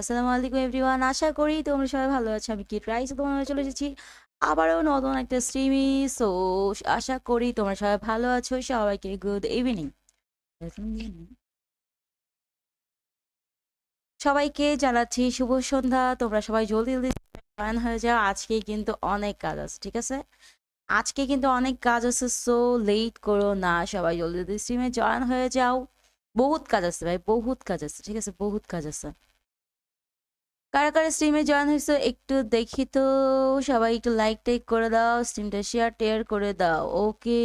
আসসালামু আলাইকুম এভরিওয়ান, আশা করি তোমরা সবাই ভালো আছো। আমি কিট রাইস তোমার চলে এসেছি আবারও নতুন একটা স্ট্রিমি সো আশা করি তোমরা সবাই ভালো আছো, সবাইকে গুড ইভিনিং সবাইকে জানাচ্ছি শুভ সন্ধ্যা, তোমরা সবাই জলদি জলদি জয়েন হয়ে যাও। আজকে কিন্তু অনেক কাজ আছে, ঠিক আছে? আজকে কিন্তু অনেক কাজ আছে সো লেট করো না, সবাই জলদি জলদি স্ট্রিমে জয়েন হয়ে যাও। বহুত কাজ আছে ভাই, বহুত কাজ আছে, ঠিক আছে? বহুত কাজ আছে। কারা কারা স্ট্রিমে জয়েন হয়েছে একটু দেখি তো। সবাই একটু লাইক টাইক করে দাও স্ট্রিমটা শেয়ার টেয়ার করে দাও ওকে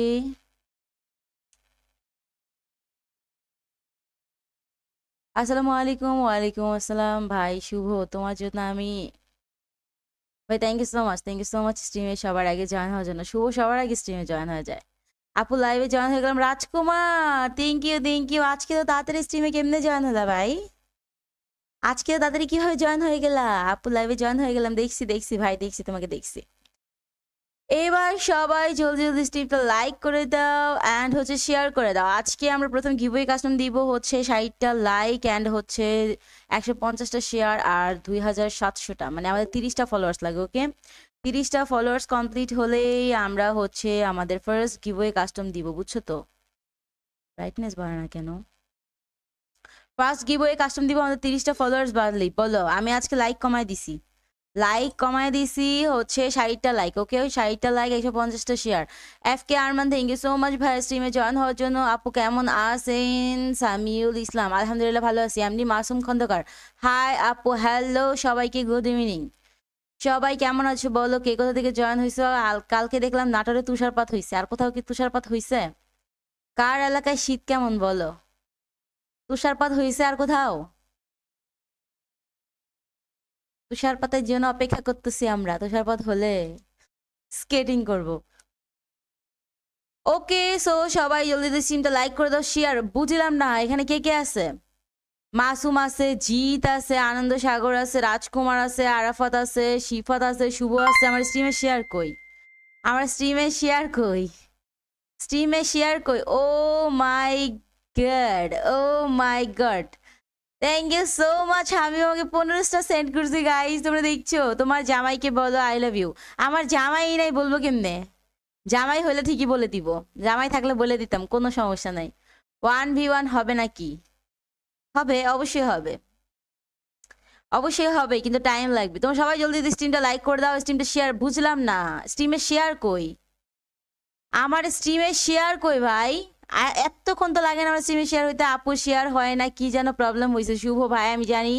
আসসালামু আলাইকুম, ওয়ালাইকুম আসসালাম। ভাই, শুভ। তোমার জন্য আমি ভাই thank you so much thank you so much স্ট্রিমে সবার আগে জয়েন হওয়ার জন্য। শুভ সবার আগে স্ট্রিমে জয়েন হয়ে যায়। আপু লাইভে জয়েন হয়ে গেলাম। Rajkumar thank you thank you আজকে তো তাড়াতাড়ি স্ট্রিমে কেমনে জয়েন হলা ভাই? আজকে তাড়াতাড়ি কীভাবে জয়েন হয়ে গেলা? আপু লাইভে জয়েন হয়ে গেলাম। দেখছি দেখছি, ভাই, দেখছি, তোমাকে দেখছি। এবার সবাই জলদি জলদি স্ট্রিমটা লাইক করে দাও অ্যান্ড হচ্ছে শেয়ার করে দাও। আজকে আমরা প্রথম গিভওয়ে কাস্টম দিব হচ্ছে ষাটটা লাইক অ্যান্ড হচ্ছে একশো পঞ্চাশটা শেয়ার আর দুই হাজার সাতশোটা। মানে আমাদের তিরিশটা ফলোয়ার্স লাগে ওকে তিরিশটা ফলোয়ার্স কমপ্লিট হলেই আমরা হচ্ছে আমাদের ফার্স্ট গিভওয়ে কাস্টম দিব, বুঝছ তো? ব্রাইটনেস বাড়ে না কেন? ফার্স্ট গিভওয়ে কাস্টম দিব, আমাদের তিরিশটা ফলোয়ার্স বাড়লেই। বলো, আমি আজকে লাইক কমায় দিছি। লাইক কমায় দিছি হচ্ছে ষাটটা লাইক ওকে ওই ষাটটা লাইক একশো পঞ্চাশটা share F K Arman thank you so much ভাই স্ট্রিমে জয়েন হওয়ার জন্য। আপু কেমন আছেন? সামিউল ইসলাম, আলহামদুলিল্লাহ ভালো আছি। এমনি মাসুম খন্দকার। হাই আপু হ্যালো সবাইকে গুড ইভিনিং সবাই কেমন আছো বলো? কে কোথা থেকে জয়েন হয়েছে কালকে দেখলাম নাটোরে তুষারপাত হয়েছে আর কোথাও কি তুষারপাত হয়েছে কার এলাকায় শীত কেমন বলো? তুষারপাত হয়েছে আর কোথাও? তুষারপাতের জন্য অপেক্ষা করতেছি আমরা। তুষারপাত হলে স্কেটিং করব। ওকে সো সবাই জলদি সিমটা লাইক করে দাও শেয়ার বুঝলাম না, এখানে কে কে আছে? মাসুম আছে, জিৎ আছে, আনন্দ সাগর আছে, রাজকুমার আছে, আরাফাত আছে, শিফাত আছে, শুভ আছে। আমার স্ট্রিমে শেয়ার কই? আমার স্ট্রিমে শেয়ার কই? স্ট্রিমে শেয়ার কই? ও my god oh my god thank you so much আমি আমাকে পনেরোটা সেন্ড করছি গাইজ তোমরা দেখছ? তোমার জামাইকে বলো আই লাভ ইউ আমার জামাই নাই, বলব কেমনে? জামাই হলে ঠিকই বলে দিব। জামাই থাকলে বলে দিতাম, কোনো সমস্যা নাই। ওয়ান ভি ওয়ান হবে নাকি হবে, অবশ্যই হবে। অবশ্যই হবে, কিন্তু টাইম লাগবে। তোমরা সবাই জলদি স্ট্রিমটা লাইক করে দাও স্ট্রিমটা শেয়ার বুঝলাম না। স্ট্রিমে শেয়ার কই? আমার স্ট্রিমে শেয়ার কই, ভাই? এতক্ষণ তো লাগে না আমার স্ট্রিমে শেয়ার হইতে। আপু শেয়ার হয় না, কি যেন প্রবলেম হয়েছে শুভ ভাই, আমি জানি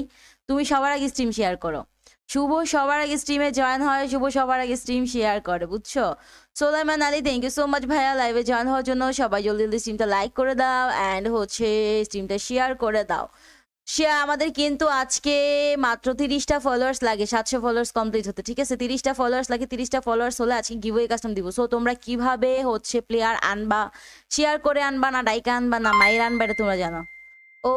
তুমি সবার আগে স্ট্রিম শেয়ার করো। শুভ সবার আগে স্ট্রিমে জয়েন হয়, শুভ সবার আগে স্ট্রিম শেয়ার করে, বুঝছ? Solaiman Ali thank you so much ভাইয়া লাইভে জয়েন হওয়ার জন্য। সবাই জলদি জলদি স্ট্রিমটা লাইক করে দাও অ্যান্ড হচ্ছে স্ট্রিমটা শেয়ার করে দাও। শেয়ার আমাদের কিন্তু আজকে মাত্র তিরিশটা ফলোয়ার্স লাগে, সাতশো ফলোয়ার্স কমপ্লিট হতে, ঠিক আছে? তিরিশটা ফলোয়ার্স লাগে, তিরিশটা ফলোয়ার্স হলে আজকে গিভওয়ে কাস্টম দিব। সো তোমরা কীভাবে হচ্ছে প্লেয়ার আনবা? শেয়ার করে আনবা না ডাইকা আনবা না মায়ের আনবা, এটা তোমরা জানো। ও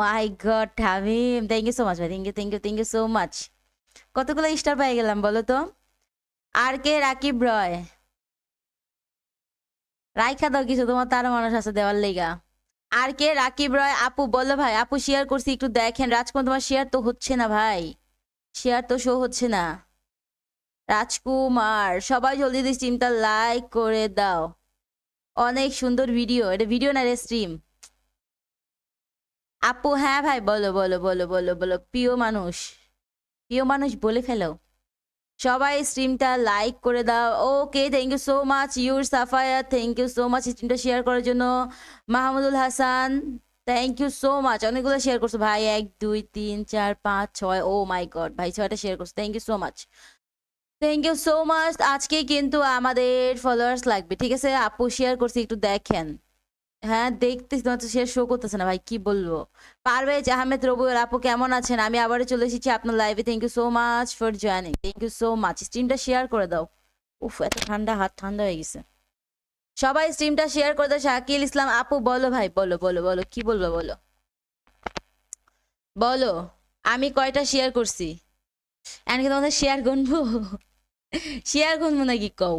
my god Hamim thank you so much ভাই। Thank you thank you thank you so much কতগুলো স্টার পেয়ে গেলাম, বলো তো? আর কে রাকিব রয়। রাইখা দাও কিছু, তোমার তার মানুষ আছে দেওয়ার লেগা। আর কে? রাকিব রয়, আপু, বলো ভাই, আপু শেয়ার করছি, একটু দেখেন। রাজকুমার, তোমার শেয়ার তো হচ্ছে না ভাই। শেয়ার তো শো হচ্ছে না। রাজকুমার, সবাই জলদি জলদি স্ট্রিমটা লাইক করে দাও। অনেক সুন্দর ভিডিও এটা ভিডিও না রে স্ট্রিম আপু হ্যাঁ ভাই বলো বলো বলো বলো বলো, প্রিয় মানুষ প্রিয় মানুষ বলে ফেলো। সবাই স্ট্রিমটা লাইক করে দাও। Okay thank you so much your Safaya thank you so much স্ট্রিমটা share করার জন্য। Mahmudul Hasan thank you so much অনেকগুলো শেয়ার করছ। ভাই, এক, দুই, তিন, চার, পাঁচ, ছয় ও মাই গড ভাই, ছয়টা শেয়ার করছ। Thank you so much thank you so much আজকে কিন্তু আমাদের ফলোয়ার্স লাগবে। ঠিক আছে, আপু শেয়ার করছি, একটু দেখেন। হ্যাঁ দেখতেছি তোমার তো শেয়ার শো করতেছে না, ভাই, কি বলব? পারভেজ আহমেদ রবুর আপু কেমন আছেন? আমি আবারও চলে এসেছি আপনার লাইভে thank you so much for joining thank you so much স্ট্রিমটা share করে দাও। উফ, এত ঠান্ডা, হাত ঠান্ডা হয়ে গেছে। সবাই স্ট্রিমটা শেয়ার করে দাও। শাকিল ইসলাম আপু, বলো ভাই, বলো বলো বলো, কি বলব, বলো? বলো, আমি কয়টা শেয়ার করছি? এমনকি তোমাদের শেয়ার গুনবো? শেয়ার গুনবো নাকি কও?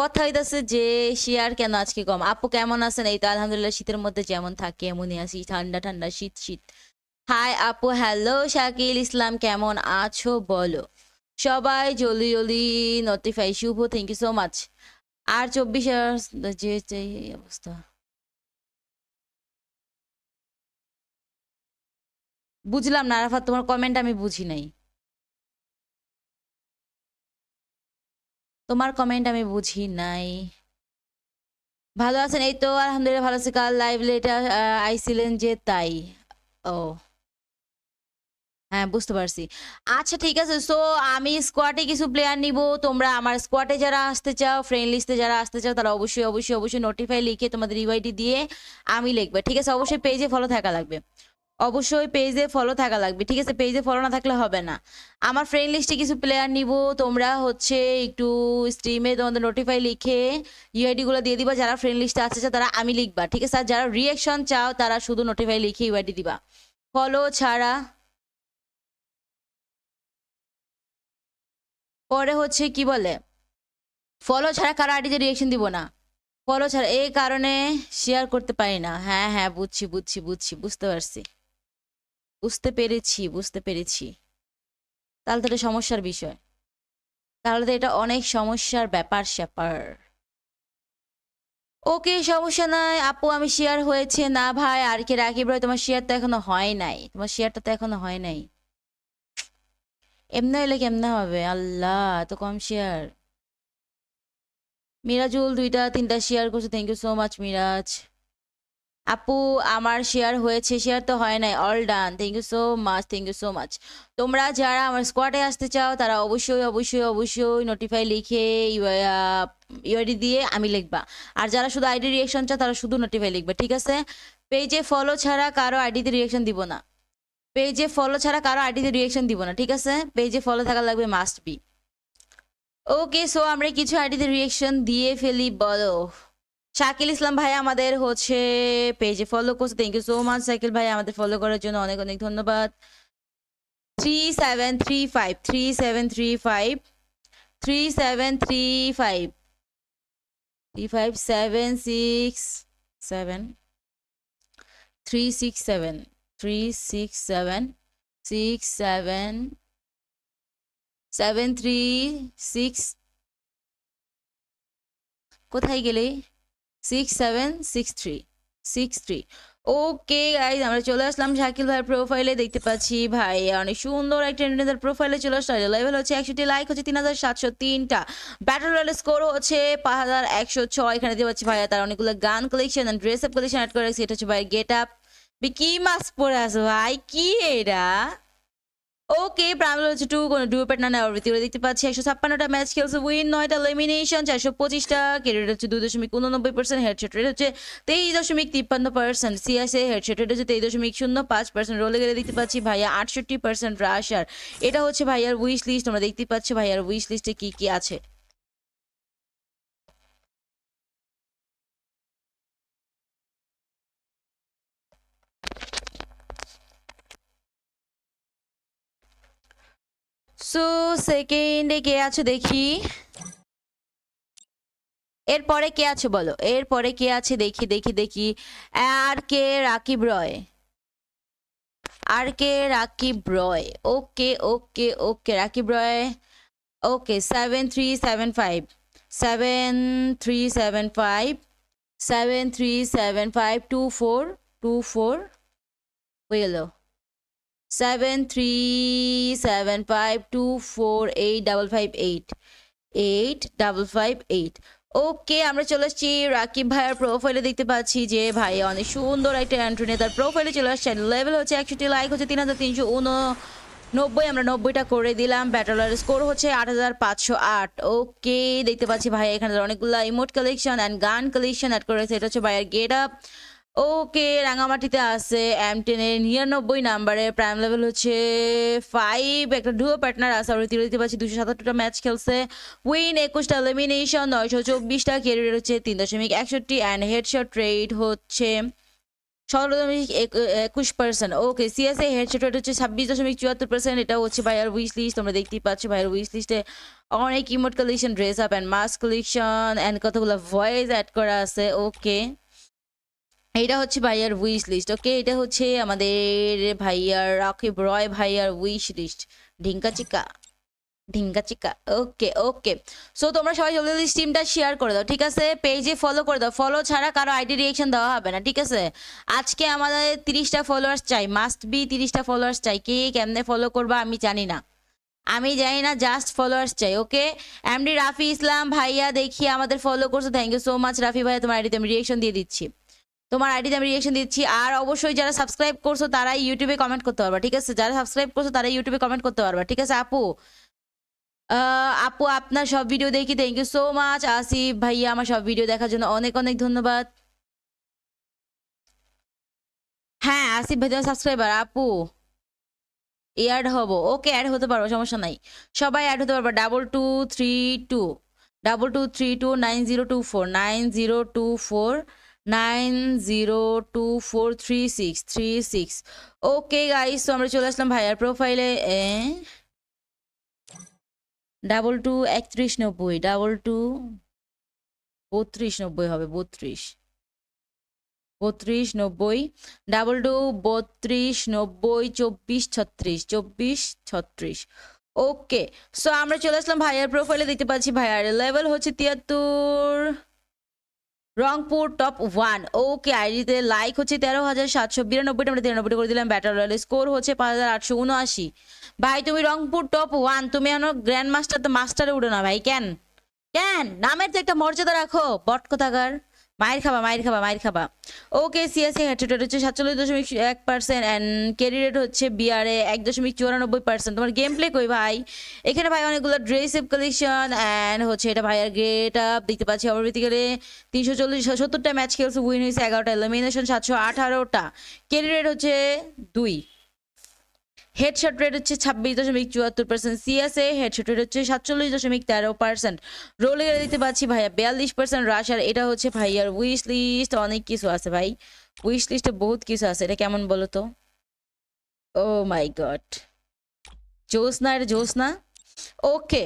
কথা হইতাছে যে শেয়ার কেন আজকে কম আপু কেমন আছেন? এই তো আলহামদুলিল্লাহ, শীতের মধ্যে যেমন থাকে, এমনই আছি। ঠান্ডা ঠান্ডা, শীত শীত। হাই আপু, হ্যালো শাকিল ইসলাম, কেমন আছো বলো? সবাই জলদি জলদি notify Shuvo thank you so much আর চব্বিশ যে অবস্থা। বুঝলাম না, আরাফাত, তোমার কমেন্ট আমি বুঝি নাই। তোমার কমেন্ট আমি বুঝি নাই। ভালো আছেন? এই তো, আলহামদুলিল্লাহ ভালো আছে। কাল লাইভ লেটা আইছিলেন যে তাই। ও। হ্যাঁ বুঝতে পারছি। আচ্ছা ঠিক আছে। সো আমি স্কোয়াডে কিছু প্লেয়ার নিব। তোমরা আমার স্কোয়াডে যারা আসতে চাও ফ্রেন্ড লিস্টে যারা আসতে চাও, তারা অবশ্যই অবশ্যই অবশ্যই নোটিফাই লিখে তোমাদের ইউআইডি দিয়ে আমি লিখবে। ঠিক আছে? অবশ্যই পেজে ফলো থাকা লাগবে। অবশ্যই পেজে ফলো থাকা লাগবে। ঠিক আছে পেজে ফলো না থাকলে হবে না। আমার ফ্রেন্ড লিস্টে কিছু প্লেয়ার নিব, তোমরা হচ্ছে একটু স্ট্রিমে তোমাদের নোটিফাই লিখে ইউআইডি গুলো দিয়ে দিবা। যারা ফ্রেন্ড লিস্টে আছে তারা আমি লিখবা, ঠিক আছে? আর যারা রিয়াকশন চাও, তারা শুধু নোটিফাই লিখে ইউআইডি দিবা। ফলো ছাড়া পরে হচ্ছে কি বলে? ফলো ছাড়া কারও আইডিতে রিয়াকশন দিব না। ফলো ছাড়া এই কারণে শেয়ার করতে পারি না। হ্যাঁ হ্যাঁ বুঝছি বুঝছি বুঝছি, বুঝতে পারছি। বুঝতে পেরেছি বুঝতে পেরেছি। তাহলে তো এটা সমস্যার বিষয়। তাহলে তো এটা অনেক সমস্যার ব্যাপার স্যাপার। ওকে, সমস্যা নাই। আপু, আমি শেয়ার হয়েছে। না ভাই, আর কি রাকিব ভাই, তোমার শেয়ার তো এখনও হয় নাই। তোমার শেয়ারটা তো এখনও হয় নাই। এমনি হলে কেমনে হবে? আল্লাহ, এত কম শেয়ার মিরাজুল, দুইটা, তিনটা শেয়ার করছ। Thank you so much Miraj. আপু, আমার শেয়ার হয়েছে শেয়ার তো হয় নাই all done thank you so much thank you so much তোমরা যারা আমার স্কোয়াডে আসতে চাও, তারা অবশ্যই অবশ্যই অবশ্যই নোটিফাই লিখে ইউআইডি দিয়ে আমি লিখবা। আর যারা শুধু আইডি রিয়েকশন চাও তারা শুধু নোটিফাই লিখবে, ঠিক আছে? পেজে ফলো ছাড়া কারও আইডিতে রিয়েকশন দিব না। পেজে ফলো ছাড়া কারও আইডিতে রিয়েকশন দিব না, ঠিক আছে? পেজে ফলো থাকা লাগবে মাস্ট বি ওকে সো আমরা কিছু আইডিতে রিয়েকশন দিয়ে ফেলি, বলো। শাকিল ইসলাম ভাই আমাদের হচ্ছে পেজে ফলো করছে। Thank you so much Shakil ভাই, আমাদের ফলো করার জন্য অনেক অনেক ধন্যবাদ। Three seven three five three seven three five three seven three five three five seven six seven three six seven three six seven six seven seven three six কোথায় গেলে? Six seven six three six three okay guys আমরা চলে আসলাম শাকিল ভাইয়ের প্রোফাইলে দেখতে পাচ্ছি ভাই, অনেক সুন্দর একটা ইন্টারনেটের প্রোফাইলে চলে আসলো। লেভেল হচ্ছে একশোটি লাইক হচ্ছে তিন হাজার সাতশো তিনটা। ব্যাটল রয়্যাল স্কোর হচ্ছে পাঁচ হাজার একশো ছয়। এখানে দেখতে পাচ্ছি ভাইয়া, তার অনেকগুলো gun collection dress up collection add করে রাখছি। এটা হচ্ছে ভাই গেট আপ কি মাস্ক পরে আছো ভাই, কি এটা? ওকে প্রাইমাল হচ্ছে টু কোনো ডু প্যাট না নেওয়ার ভিতরে দেখতে পাচ্ছি। একশো ছাপ্পান্নটা ম্যাচ খেলছে উইন নয়টা লেমিনেশন চারশো পঁচিশটা ক্যারিয়ার হচ্ছে দুই দশমিক উননব্বই পার্সেন্ট হেডসেট রেট হচ্ছে তেইশ দশমিক তিপ্পান্ন পার্সেন্ট সিএসএ হেডসেট রেট হচ্ছে তেইশ দশমিক শূন্য পাঁচ পার্সেন্ট রোলে গেলে দেখতে পাচ্ছি ভাইয়া আটষট্টি পার্সেন্ট রাশার এটা হচ্ছে ভাইয়ার উইশ লিস্ট তোমরা দেখতে পাচ্ছি ভাইয়ার উইশ লিস্টে কী কী আছে। সো সেকেন্ডে কে আছে দেখি। এরপরে কে আছে বলো? এরপরে কে আছে দেখি দেখি দেখি। আর কে রাকিব রয়? আর কে Rakib Roy? Okay okay okay. Rakib Roy? Okay seven three seven five seven three seven five seven three seven five two four two four হয়ে গেল। Seven three seven five two four eight double five eight eight double five eight okay আমরা চলে আসছি রাকিব ভাইয়ের প্রোফাইলে দেখতে পাচ্ছি যে ভাই অনেক সুন্দর একটা অ্যান্ট্রনি তার প্রোফাইলে চলে আসছে লেভেল হচ্ছে একষট্টি লাইক হচ্ছে তিন হাজার তিনশো নব্বই আমরা নব্বইটা করে দিলাম। ব্যাটলার স্কোর হচ্ছে আট হাজার পাঁচশো আট। ওকে দেখতে পাচ্ছি ভাই এখানে অনেকগুলো emote collection and gun collection add করেছে এটা হচ্ছে ভাইয়ের গেট আপ ওকে, রাঙামাটিতে আছে এম টেনের নিরানব্বই নাম্বারে প্রাইম লেভেল হচ্ছে ফাইভ একটা ডুয়ো পার্টনার আছে, আমরা তিরো দিতে পারছি দুশো সাতাত্তরটা ম্যাচ খেলছে। উইন একুশটা এলিমিনেশন নয়শো চব্বিশটা ক্যারিয়ার হচ্ছে তিন দশমিক একষট্টি অ্যান্ড হেডশট রেট হচ্ছে সতেরো দশমিক একুশ percent okay CSA headshot rate হচ্ছে ছাব্বিশ দশমিক চুয়াত্তর পার্সেন্ট এটা হচ্ছে ভাইয়ার উইশ লিস্ট তোমরা দেখতেই পাচ্ছ ভাইয়ার উইশ লিস্টে অনেক emote collection dress up and mask collection and কতগুলো ভয়েস অ্যাড করা আছে। ওকে এটা হচ্ছে ভাইয়ার উইশ লিস্ট ওকে এটা হচ্ছে আমাদের ভাইয়ার রাকিব রয় ভাইয়ার উইশ লিস্ট ঢিঙ্কা চিকা ঢিঙ্কা চিকা ওকে ওকে সো তোমরা সবাই জলদি জলদি স্ট্রিমটা শেয়ার করে দাও, ঠিক আছে? পেজে ফলো করে দাও। ফলো ছাড়া কারও আইডি রিয়েকশন দেওয়া হবে না, ঠিক আছে? আজকে আমাদের তিরিশটা ফলোয়ার্স চাই মাস্ট বি তিরিশটা ফলোয়ার্স চাই। কে কেমনে ফলো করবা আমি জানি না। আমি জানি না জাস্ট ফলোয়ার্স চাই ওকে এমডি রাফি ইসলাম ভাইয়া দেখি আমাদের ফলো করছ thank you so much Rafi ভাইয়া, তোমার আইডিতে আমি রিয়েকশন দিয়ে দিচ্ছি। তোমার আইডিতে আমি রিয়েকশন দিচ্ছি। আর অবশ্যই যারা সাবস্ক্রাইব করছ তারা ইউটিউবে কমেন্ট করতে পারবা, ঠিক আছে? যারা সাবস্ক্রাইব করছ তারা ইউটিউবে কমেন্ট করতে পারবা, ঠিক আছে, আপু? আপু, আপনার সব ভিডিও দেখি thank you so much Asif ভাইয়া, আমার সব ভিডিও দেখার জন্য অনেক অনেক ধন্যবাদ। হ্যাঁ আসিফ ভাই সাবস্ক্রাইবার আপু? অ্যাড হব। ওকে অ্যাড হতে পারব, সমস্যা নাই। সবাই অ্যাড হতে পারব double two three two double two three two nine zero two four nine zero two four nine zero two four three six three six. Okay guys তো আমরা চলে আসলাম ভাইয়ার প্রোফাইলে ডাবল টু একত্রিশ নব্বই ডাবল টু বত্রিশ নব্বই হবে, বত্রিশ। বত্রিশ নব্বই ডাবল টু বত্রিশ নব্বই, চব্বিশ ছত্রিশ চব্বিশ ছত্রিশ। ওকে সো আমরা চলে আসলাম ভাইয়ার প্রোফাইলে দেখতে পাচ্ছি ভাইয়ার লেভেল হচ্ছে তিয়াত্তর। রংপুর টপ ওয়ান ওকে আইডিতে লাইক হচ্ছে তেরো হাজার সাতশো বিরানব্বইটা আমরা তিরানব্বই করে দিলাম। ব্যাটার রয়্যাল স্কোর হচ্ছে পাঁচ হাজার আটশো উনআশি। ভাই, তুমি রংপুর টপ ওয়ান তুমি এখনও গ্র্যান্ড মাস্টার তো মাস্টারে উঠো না ভাই। কেন? কেন? নামের তো একটা মর্যাদা রাখো, বট কোথাকার? মায়ের খাবা মায়ের খাবা মায়ের খাবা ওকে সিএসসি হেডসেট হচ্ছে সাতচল্লিশ দশমিক এক পার্সেন্ট অ্যান্ড ক্যারি রেট হচ্ছে বিআরএ এক দশমিক চুরানব্বই পার্সেন্ট তোমার গেম প্লে কই ভাই? এখানে ভাই অনেকগুলো ড্রেস এপ কালেকশন অ্যান্ড হচ্ছে এটা ভাইয়ার গেট আপ দেখতে পাচ্ছি অপরবর্তীকালে তিনশো চল্লিশ, সত্তরটা ম্যাচ খেলছে উইন হয়েছে এগারোটা এলিমিনেশন সাতশো আঠারোটা। ক্যারি রেট হচ্ছে দুই। হেডশট রেট হচ্ছে ছাব্বিশ দশমিক চুয়াত্তর পার্সেন্ট সিএসএ হেডশট রেট হচ্ছে সাতচল্লিশ দশমিক তেরো পার্সেন্ট রোলে দিতে পাচ্ছি ভাইয়া বিয়াল্লিশ পার্সেন্ট রাশ আর এটা হচ্ছে ভাইয়ার উইশ লিস্ট অনেক কিছু আছে ভাই। উইশ লিস্টে বহুত কিছু আছে, এটা কেমন বলো তো? ও মাই গড জোসনা এটা জোসনা ওকে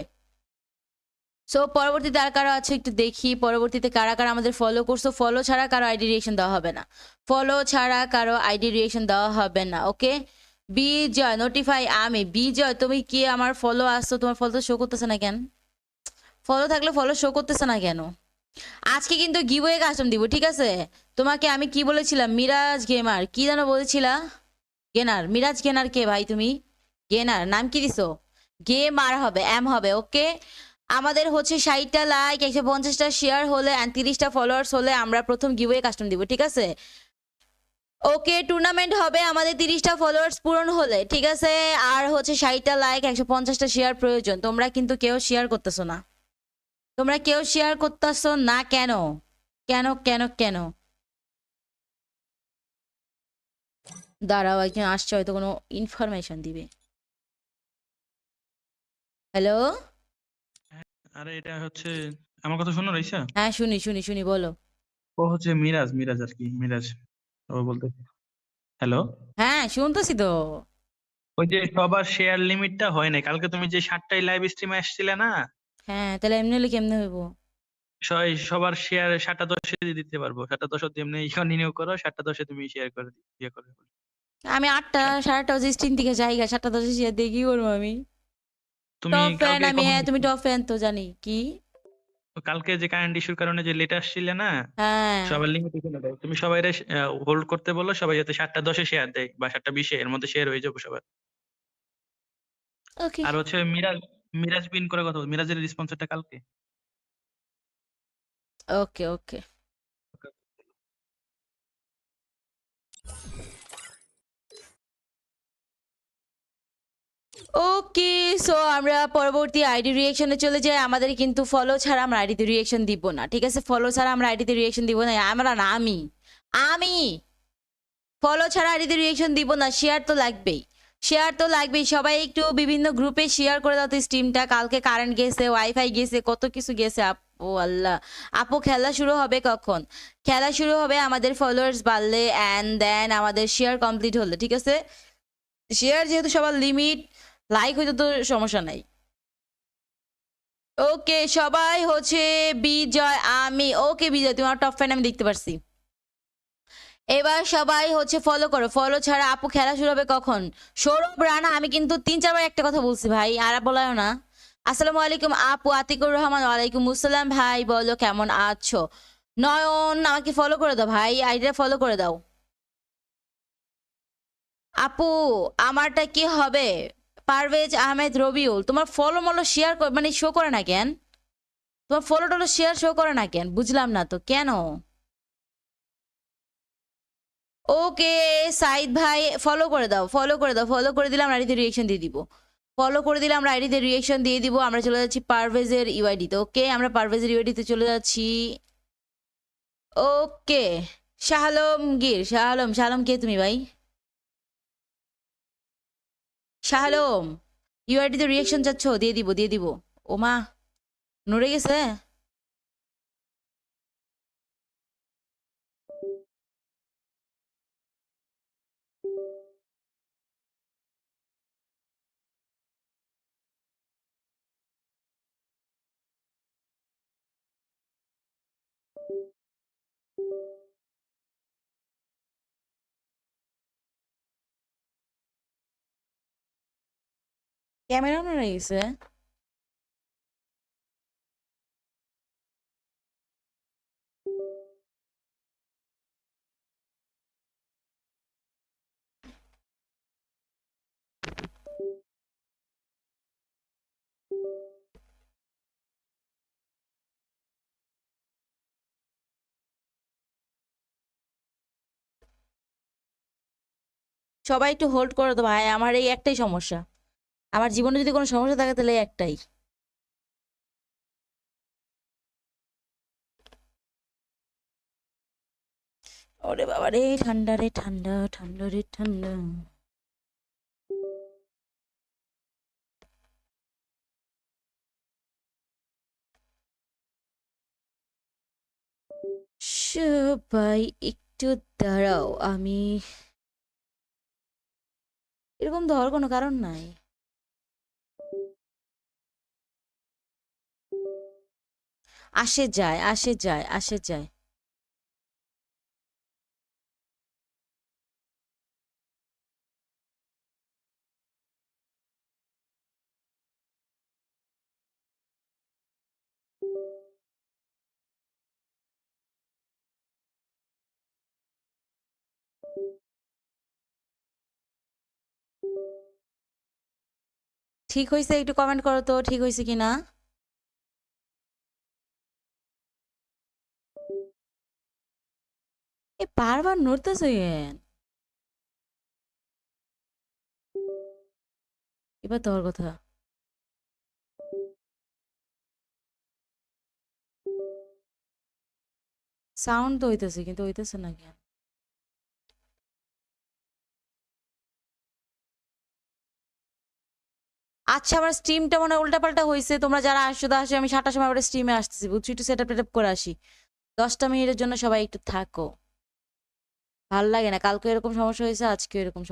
সো পরবর্তীতে আর কারও আছে একটু দেখি, পরবর্তীতে কারা কারা আমাদের ফলো করছ? ফলো ছাড়া কারও আইডি রিয়েকশন দেওয়া হবে না। ফলো ছাড়া কারও আইডি রিয়েকশন দেওয়া হবে না ওকে বিজয় নোটিফাই আমি। বিজয়, তুমি কি? আমার ফলো আসছো। তোমার ফলো তো শো করতেছে না কেন? ফলো থাকলে ফলো শো করতেছে না কেন? আজকে কিন্তু গিভওয়ে কাস্টম দিব, ঠিক আছে? তোমাকে আমি কি বলেছিলাম? মিরাজ গেমার কি যেন বলেছিলা? গেনার মিরাজ গেনার কে ভাই তুমি? গেনার নাম কি দিছো? গেমার হবে এম হবে ওকে আমাদের হচ্ছে ষাটটা লাইক একশো পঞ্চাশটা শেয়ার হলে অ্যান্ড তিরিশটা ফলোয়ার্স হলে আমরা প্রথম গিভওয়ে কাস্টম দিব, ঠিক আছে? ওকে টুর্নামেন্ট হবে আমাদের তিরিশটা ফলোয়ার্স পূরণ হলে ঠিক আছে? আর হচ্ছে ষাটটা লাইক একশো পঞ্চাশটা শেয়ার প্রয়োজন। তোমরা কিন্তু কেউ শেয়ার করতেছো না। তোমরা কেউ শেয়ার করতেছো না কেন? কেন কেন কেন? দাঁড়াও একজন আসছে হয়তো কোনো ইনফরমেশন দিবে। হ্যালো আরে এটা হচ্ছে আমার কথা শোনো রাইসা? হ্যাঁ শুনি শুনি শুনি বলো। ও হচ্ছে মিরাজ মিরাজ আর কি মিরাজ। বলতে হ্যালো হ্যাঁ শুনতেছি তো। ওই যে সবার শেয়ার লিমিটটা হয় কালকে তুমি যে সাতটায় লাইভ স্ট্রিমে আসছিলে না? হ্যাঁ তাহলে এমনি হলে কেমনে হইব? সবার শেয়ার সাতটা দশে দিতে পারব। সাতটা দশ অব্দি এমনি কন্টিনিউ করো সাতটা দশে তুমি শেয়ার করে ইয়ে করে আমি আটটা সাড়ে আটটা বাজে স্ট্রিম থেকে যাই সাতটা দশে শেয়ার দিয়ে কি করব আমি? তুমি টপ ফ্যান আমি হ্যাঁ তুমি টপ ফ্যান তো জানি। কি? কালকে যে কারেন্ট ইস্যুর কারণে যে লেট আসছিলে না হ্যাঁ। সবার লিমিটেশন দেয় তুমি সবাই হোল্ড করতে বলো সবাই যাতে সাতটা দশে শেয়ার দেয় বা সাতটা বিশে এর মধ্যে শেয়ার হয়ে যাব সবার। ওকে আর হচ্ছে মিরাজ মিরাজ বিন করে কথা বল মিরাজের রেসপন্সরটা কালকে? ওকে ওকে ওকে সো আমরা পরবর্তী আইডি রিয়েকশনে চলে যাই। আমাদের কিন্তু ফলো ছাড়া আমরা আইডিতে রিয়েকশন দিব না, ঠিক আছে? ফলো ছাড়া আমরা আইডিতে রিয়েকশন দিব না। আমরা না, আমি। আমি! ফলো ছাড়া আইডিতে রিয়েকশন দিব না শেয়ার তো লাগবেই। শেয়ার তো লাগবেই। সবাই একটু বিভিন্ন গ্রুপে শেয়ার করে দাও তো স্ট্রিমটা কালকে কারেন্ট গেছে ওয়াইফাই গেছে, কত কিছু গেছে। আপু আল্লাহ। আপু, খেলা শুরু হবে কখন? খেলা শুরু হবে আমাদের ফলোয়ার্স বাড়লে অ্যান্ড দেন আমাদের শেয়ার কমপ্লিট হলে, ঠিক আছে? শেয়ার যেহেতু সবার লিমিট লাইক হইতে তো সমস্যা নাই। ওকে সবাই হচ্ছে বিজয়, আমি। ওকে বিজয়, তোমার টপ ফ্যান আমি দেখতে পারছি। এবার সবাই হচ্ছে ফলো করো। ফলো ছাড়া আপু খেলা শুরু হবে কখন? সৌরভ, রানা, আমি কিন্তু তিন, চারবার একটা কথা বলছি ভাই, আর বলাও না। আসসালামু আলাইকুম আপু, আতিকুর রহমান, ওয়ালাইকুম আসসালাম ভাই, বলো কেমন আছো? নয়ন, আমাকে ফলো করে দাও ভাই, আইডিটা ফলো করে দাও। আপু, আমারটা কি হবে? পারভেজ আহমেদ রবিউল, তোমার ফলো মলো শেয়ার মানে শো করে না কেন? তোমার ফলো টলো শেয়ার শো করে না কেন? বুঝলাম না তো, কেন? ওকে সাইদ ভাই ফলো করে দাও ফলো করে দাও ফলো করে দিলাম রাইডিতে রিয়েকশন দিয়ে দিব। ফলো করে দিলাম আমরা আইডিতে রিয়েকশন দিয়ে দিব, আমরা চলে যাচ্ছি পারভেজের ইউআইডিতে ওকে আমরা পারভেজের ইউআইডিতে চলে যাচ্ছি। ওকে শাহালম গির শাহালম শাহালম কে তুমি ভাই? শাহালম ইউআইডিতে রিয়েকশন চাচ্ছ দিয়ে দিব দিয়ে দিব। ওমা নড়ে গেছে? ক্যামেরা নড়ে গেছে সবাই একটু হোল্ড করো তো ভাই আমার এই একটাই সমস্যা। আমার জীবনে যদি কোনো সমস্যা থাকে তাহলে একটাই। ওরে বাবা রে, ঠান্ডা রে, ঠান্ডা ঠান্ডা রে, ঠান্ডা। সবাই একটু দাঁড়াও, আমি এরকম ধর কোনো কারণ নাই। আসে যায় আসে যায় আসে যায়। ঠিক হয়েছে একটু কমেন্ট করো তো, ঠিক হয়েছে কি না এ বারবার নড়তেছে কেন? এবার তোর কথা। সাউন্ড তো হইতেছে, কিন্তু হইতেছে না কেন? আচ্ছা আমার স্ট্রিমটা মনে হয় উল্টাপাল্টা হয়েছে তোমরা যারা আসছো তো আসো, আমি সাতটার সময় আবার স্ট্রিমে আসতেছি। বুঝছি? একটু সেট আপ করে আসি। দশটা মিনিটের জন্য সবাই একটু থাকো। ভালো লাগে না। কালকে এরকম সমস্যা হয়েছে আজকে এরকম